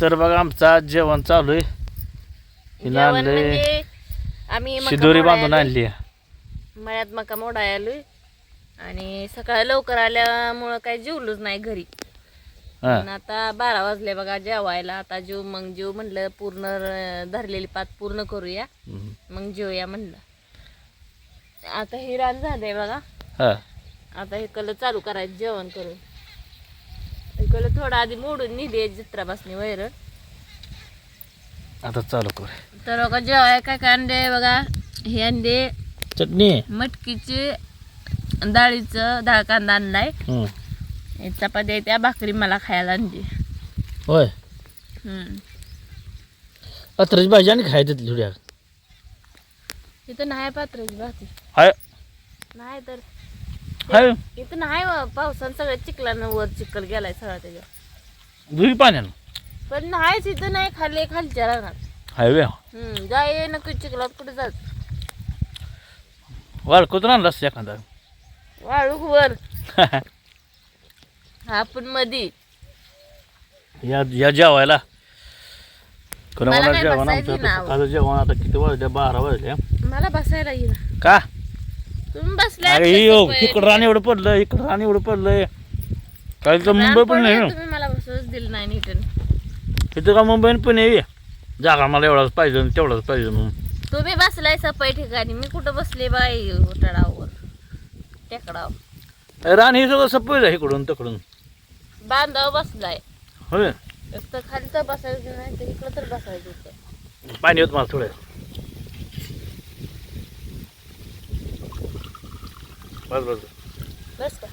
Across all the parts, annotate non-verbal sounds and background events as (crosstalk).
तर बघा आमचं जेवण चालू आहे. जेवण आणलंय. म्हणजे आम्ही मका शिदोरी मोडायला बांधून आणली मळ्यात मका मोडाय आलोय. आणि सकाळी लवकर आल्यामुळं काही जेवलोच नाही घरी. हा. पण आता बारा वाजले बघा जेवायला. आता जेव मग जेव म्हणलं पूर्ण धरलेली पात पूर्ण करूया. हम्म. मग जेवूया म्हणलं. आता हे रान झालंय बघा. हा. आता हे कल चालू करायचं जेवण करून. कल थोडं आधी मोडून नेली चित्रापासनी वैरण आता चालू कर. तर बघा जेवाय काय काय अंडे बघा? हे अंडे चटणी. मटकीचे डाळीचं डाळ कांदा आणलाय. हम्म. हे चपाती त्या भाकरी मला खायला आणली. होय. हम्म. पत्राची भाजी आणि खायचं थोड्या इथं नाही पात्राची भाकरी हाय. नाही तर हाय. इथं नाही व, पावसानं सगळं चिखलानं वर चिखल गेलाय सगळा त्याच्या दुई पाण्यानं? पण नाहीच इथं नाही खाल्ले खालच्या रानात. हायवे? हम्म जाय नको चिखलात कुठे जात वाळकोतून आणला असतं एखादा? वाळूक वर. (laughs) आपण मधी. या या जेवायला. खरं मला जेवण आमचं आता जेवण आता किती वाजले? बारा वाजले. मला बसायला येईल का? तुम्ही अरे. इकडं रान एवढं पडलं इकडं रान एवढं पडलंय. काही तर मुंबई पण नाही. तुम्ही मला बसवच दिलं नाही इथं का मुंबई पुणे आहे. जागा मला एवढाच पाहिजे आणि तेवढाच पाहिजे म्हणून. तुम्ही बसलाय सपाई ठिकाणी मी कुठं बसले बाई तडावर टेकडावर. अरे रान हे सगळं सपोज आहे इकडून तिकडून. बांधाव बसलाय. होय. एक तर खाली तर बसायचं नाही तर इकडं तर बसायचं होतं पाणी होत मला थोडं. बस बस बस. का?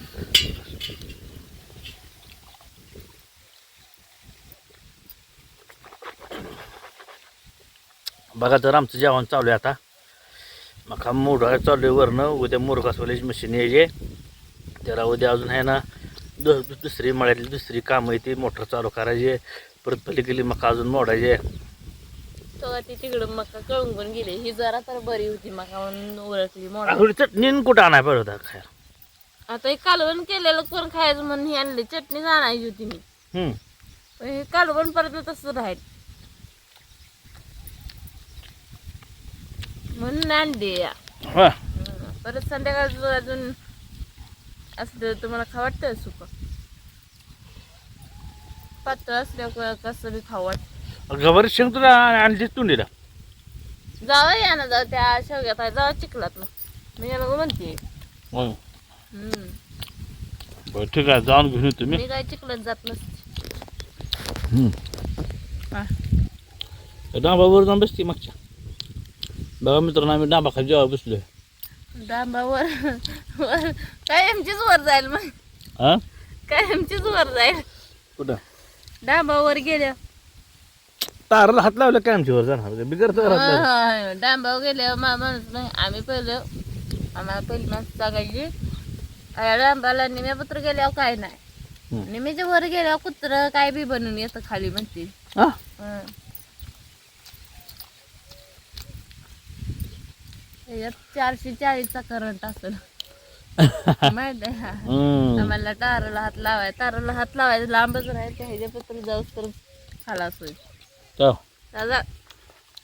बघा तर आमचं जेवण चालू आहे आता. मग मोठा चालू आहे वरनं. उद्या मुरगासवाल्याची मशीन यायचे त्याला उद्या अजून आहे ना दु दुसरी मळ्यातली दुसरी कामं आहे ती मोटर चालू करायची परत पलीकडली मका अजून मोडायचे तेव्हा ती तिकडं मका कळून पण गेली. ही जरा तर बरी होती मका म्हणून ओळखली थोडी चटणी कुठं आणाय पाहिजे होता खायला? आता हे कालवण केलेलं कोण खायचं म्हणून ही आणली चटणी आणायची होती मी. हम्म. पण हे कालवण परत तसं राहील. म्हणून आणली. या. परत संध्याकाळचं अजून असलं तुम्हाला खा वाटतं सुक? पातळ असल्यावर कसं बी खाऊ वाटतं गवारी शेंग तुला आणली तुंडीला जावं या ना जाऊ त्या शेवग्यात आहे जावं चिखलात मी याला म्हणते. हं. हम्म. बरं ठीक आहे जाऊन घेऊन येतो मी. मी काय चिखलात जात नसते. डांबावर जाऊन बसते मागच्या. बघा मित्रांनो आम्ही डांबा खाली जेव्हा बसलोय. डांबावर वर कायमचीच वर जाईल मग? हा? कायमचीच वर जाईल? कुठं? डांबावर गेल्या. ताराला हात लावला काय आमच्यावर जाणार बिगर तर डांबावर गेल्यावर मा माणूस नाही आम्ही पहिलं आम्हाला पहिली माणसं सांगायची अरे डांबाला निम्यापत्र गेल्यावर काय नाही हम्म. निम्याच्या वर गेल्यावर कुत्र काय बी बनून येतं खाली म्हणते हा? हं. त्याच्यात चारशे चाळीसचा करंट असेल माहीत आहे हा. (laughs) हम्म. आम्हाला ताराला हात लावायचा ताराला हात लावायचं लांबच राहायचं ह्याच्या पत्र जाऊस तर खालास होईल. दादा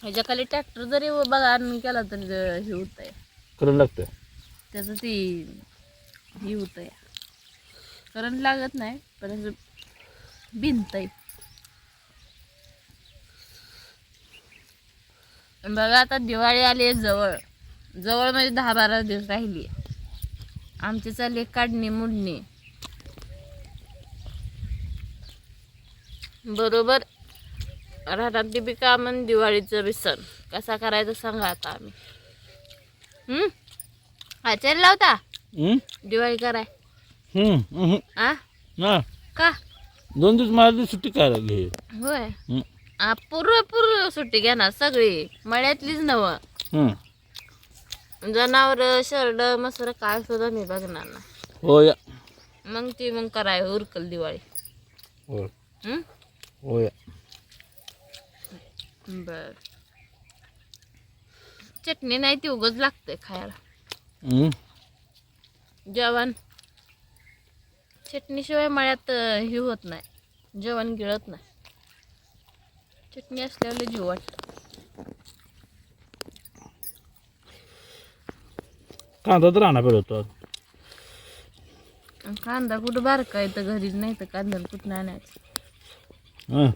ह्याच्या खाली ट्रॅक्टर जरी बघा आणून केला तरी हे होत आहे करायला लागतं त्याचं ती हे होत आहे करंट लागत नाही पण असं भिंत आहे बघा आता दिवाळी आली आहे जवळ. जवळ म्हणजे दहा बारा दिवस राहिली आमची चालली काढणी मुडणी. बरोबर? राहतात बी काम आणि दिवाळीचं बी सण कसा करायचा सांगा आता आम्ही. हम्म? आचार्य लावता? दिवाळी कराय. आ. का? दोन दिवस मला सुट्टी काय घे होय. आ, पूर्व पूर्व सुट्टी घेणार सगळी. मळ्यातलीच नव. जनावर शरड मसर काय सुद्धा मी बघणार ना हो मग ती मग कराय उरकल दिवाळी. हो हम्म? हो या बर. चटणी नाही ती उगच लागते खायला. जेवण. चटणीशिवाय मळ्यात हे होत नाही. जेवण गिळत नाही. चटणी असल्यावर जीव वाटतं. कांदा तर आणा होता कांदा कुठं बारका आहे तर घरीच नाही तर कांदा कुठं आणायचं? हां.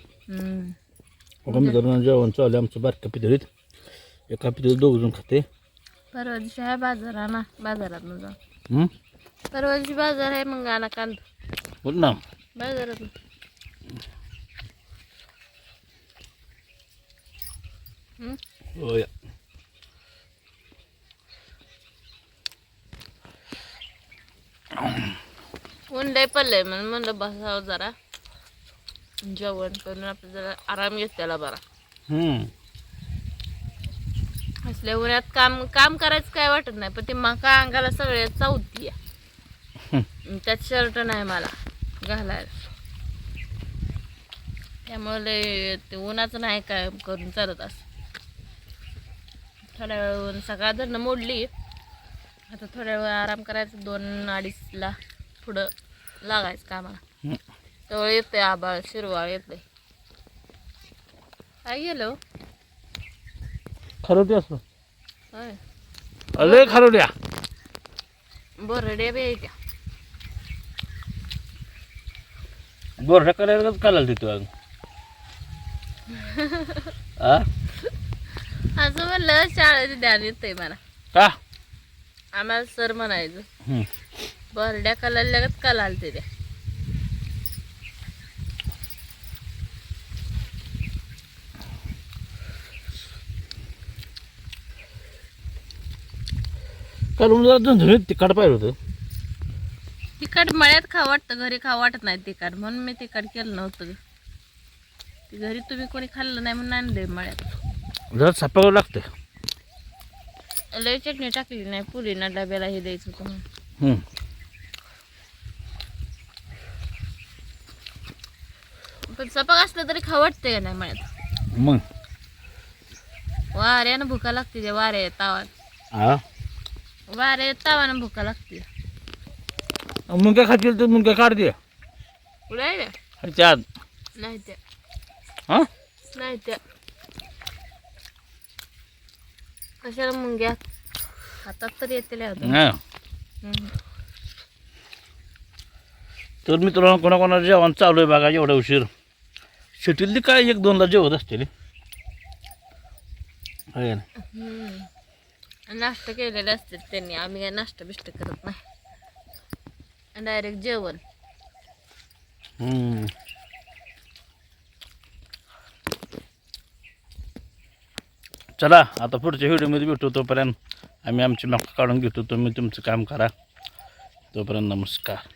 मित्रांनो जेवण चालू आमचं बारक्या पितळीत एका पितळीत दोघ जण खाते. परवा दिवशी आहे बाजार आणा बाजारात जाऊ हं? परवा दिवशी बाजार आहे मग आणा कांदा. बोल ना. बाजारात हम्म? होय. ऊन लय पडलंय म्हणून म्हणलं बसावं जरा. जेवण करून आपलं जरा आराम घेत त्याला बरा. असल्या उन्हात काम काम करायचं काय वाटत नाही पण ते मका अंगाला सगळे चावती त्यात शर्ट नाही मला घालायला. त्यामुळे ते उन्हाचं नाही काय करून चालत असं. थोड्या वेळ सकाळ धरणं मोडली. आता थोड्या वेळ आराम करायचं दोन अडीचला पुढं लागायचं कामाला. हं. तेवढं येते आबाळ शिरवाळ येते काय गेलो खरं ते असं. होय. अरे खरं द्या बोरड्या बी आहे त्या. गोरड्या करायलाच कालाल देतो अजून? (laughs) असं म्हणलं शाळेत ध्यान येतंय मला. का? आम्हाला सर म्हणायचं हं. बरड्या कलाल्यागत कलाल ते त्या. काल जरा तिखट पाहिजे होतं. तिखट मळ्यात खावं वाटतं घरी खावं वाटत नाही तिखट. म्हणून मी तिखट केलं नव्हतं. ते घरी तुम्ही कोणी खाल्लं नाही म्हणून आणले मळ्यात. जरा सपावं लागतं लय चटणी टाकली नाही पुरीना डब्याला हे द्यायचं होतं म्हणून. हं. पण सपाक असलं तरी खावं वाटतंय का नाही मळ्यात? मग? वाऱ्यानं भुका लागते त्या वाऱ्या तावात. हा वाऱ्या तावानं भुका लागते मुंग्या खातील तर मुंग्या काढ दे. आत नाही त्या. हा? नाही त्या. कशाला मुंग्या? हातात तर येते हा. तर मित्रांनो कोणाकोणा जेवण चालू आहे बघा एवढा उशीर. शेतीतली काय एक दोनला जेवत असतील ना? नाश्ता केलेले असतात त्यांनी. आम्ही काय नाश्ता बिष्ट करत नाही. डायरेक्ट जेवण. चला आता पुढच्या व्हिडिओमध्ये भेटू तोपर्यंत. आम्ही आमची मका काढून घेतो. तुम्ही तुमचं काम करा. तोपर्यंत नमस्कार.